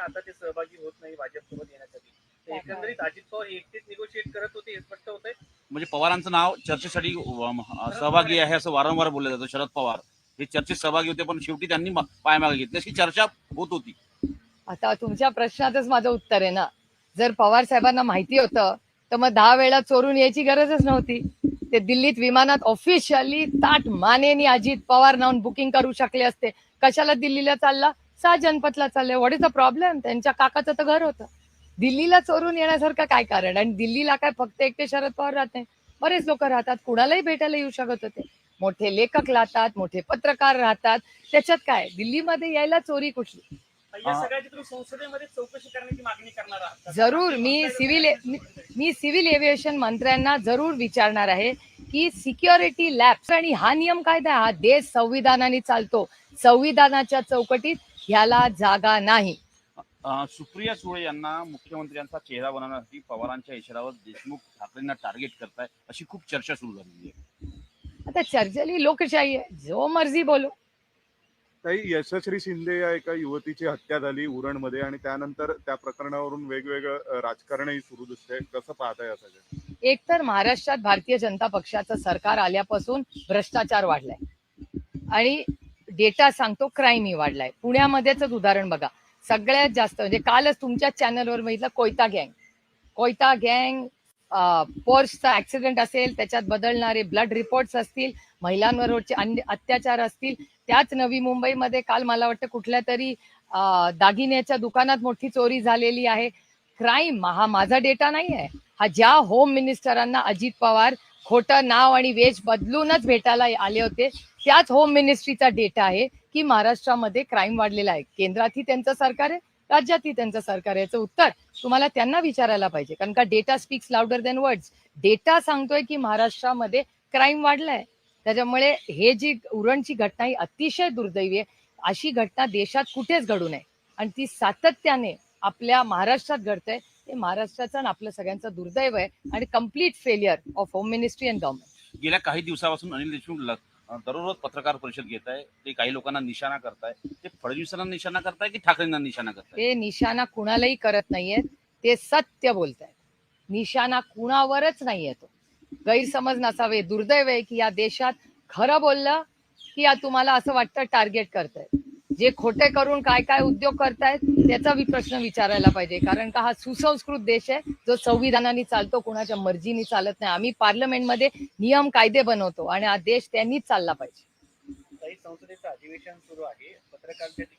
आता ते सहभागी होत नाही भाजपसोबत येण्यासाठी. एकंदरीत अजित पवार हे एकटेच निगोशिएट करत होते हे स्पष्ट होतंय. म्हणजे पवारांचं नाव चर्चेसाठी सहभागी आहे असं वारंवार बोललं जातं शरद पवार. हे चर्चेत सहभागी होते पण शेवटी त्यांनी पायमागे घेतली. अशी चर्चा होत होती. आता तुमच्या प्रश्नातच माझं उत्तर आहे ना. जर पवार साहेबांना माहिती होतं तर मग दहा वेळा चोरून यायची गरजच नव्हती. ते दिल्लीत विमानात ऑफिशियली ताट मानेनी अजित पवार नावून बुकिंग करू शकले असते. कशाला दिल्लीला चालला? सहा जनपथला चालले व्हॉट इज द प्रॉब्लेम त्यांच्या काकाचं तर घर होतं. दिल्लीला चोरून येण्यासारखं काय कारण? आणि दिल्लीला काय फक्त एकटे शरद पवार राहत? नाही बरेच लोक राहतात. कुणालाही भेटायला येऊ शकत होते. मोठे लेखक राहतात मोठे पत्रकार राहतात. त्याच्यात काय? दिल्लीमध्ये यायला चोरी कुठली? या. सगळ्याची तुम्ही संसदेमध्ये चौकशी करण्याची मागणी करणार आहात. जरूर. मी सिव्हिल मी सिव्हिल एव्हिएशन मंत्र्यांना जरूर विचारणार आहे की सिक्युरिटी लॅब्स आणि हा नियम कायदा हा देश संविधानाने चालतो. संविधानाच्या चौकटीत ह्याला जागा नाही. अं, सुप्रिया सुळे यांना मुख्यमंत्र्यांचा चेहरा बनवण्यासाठी पवारांच्या इशाऱ्यावर देशमुख ठाकरेंना टार्गेट करताय अशी खूप चर्चा सुरू झालेली आहे. आता चर्चली लोकशाही आहे. जो मर्जी बोलो. काही यशस्वी शिंदे या एका युवतीची हत्या झाली उरणमध्ये आणि त्यानंतर त्या प्रकरणावरून वेगवेगळं अ, राजकारणही सुरू दिसतंय. कसं पाहताय या सगळं एकतर महाराष्ट्रात भारतीय जनता पक्षाचं सरकार आल्यापासून भ्रष्टाचार वाढलाय. आणि डेटा सांगतो क्राईमही वाढलाय. पुण्यामध्येच उदाहरण बघा. सगळ्यात जास्त म्हणजे कालच तुमच्या चॅनलवर बघितलं कोयता गँग. कोयता गँग पोर्सचा ऍक्सिडेंट असेल त्याच्यात बदलणारे ब्लड रिपोर्ट्स असतील महिलांवरचे अन्य अत्याचार असतील त्याच नवी मुंबईमध्ये काल मला वाटतं कुठल्या तरी दागिन्याच्या दुकानात मोठी चोरी झालेली आहे. क्राईम हा माझा डेटा नाही आहे हा ज्या होम मिनिस्टरांना अजित पवार खोटं नाव आणि वेश बदलूनच भेटायला आले होते. त्याच होम मिनिस्ट्रीचा डेटा आहे की महाराष्ट्रामध्ये क्राईम वाढलेला आहे. केंद्रातही त्यांचं सरकार आहे राज्यातही त्यांचं सरकार आहे. याचं उत्तर तुम्हाला त्यांना विचारायला पाहिजे. कारण का data speaks louder than words data सांगतोय की महाराष्ट्रामध्ये क्राईम वाढलाय. त्याच्यामुळे हे जी उरणची घटना ही अतिशय दुर्दैवी आहे. अशी घटना देशात कुठेच घडू नये. आणि ती सातत्याने आपल्या महाराष्ट्रात घडतंय हे महाराष्ट्राचं आणि आपलं सगळ्यांचं दुर्दैव आहे आणि complete failure of home ministry and government गेल्या काही दिवसापासून अनिल देशमुख ल- अं, दररोज पत्रकार परिषद घेत आहे. ते काही लोकांना निशाणा करताय. ते फडणवीसांना निशाणा करताय की ठाकरेंना निशाणा करताय? ते निशाणा कुणालाही करत नाहीयेत ते सत्य बोलतायत. निशाणा कुणावरच नाहीये तो. गैरसमज नसावे. दुर्दैव आहे की या देशात खरं बोललं की या तुम्हाला असं वाटतं टार्गेट करतायत. जे खोटे करून काय काय उद्योग करतायत त्याचा प्रश्न विचारायला पाहिजे. कारण का हा सुसंस्कृत देश आहे जो संविधानाने चालतो कुणाच्या मर्जीने चालत नाही. आम्ही पार्लमेंटमध्ये नियम कायदे बनवतो आणि हा देश त्यांनीच चालला पाहिजे. संसदेचं अधिवेशन सुरू आहे. पत्रकारांच्या ठिकाणी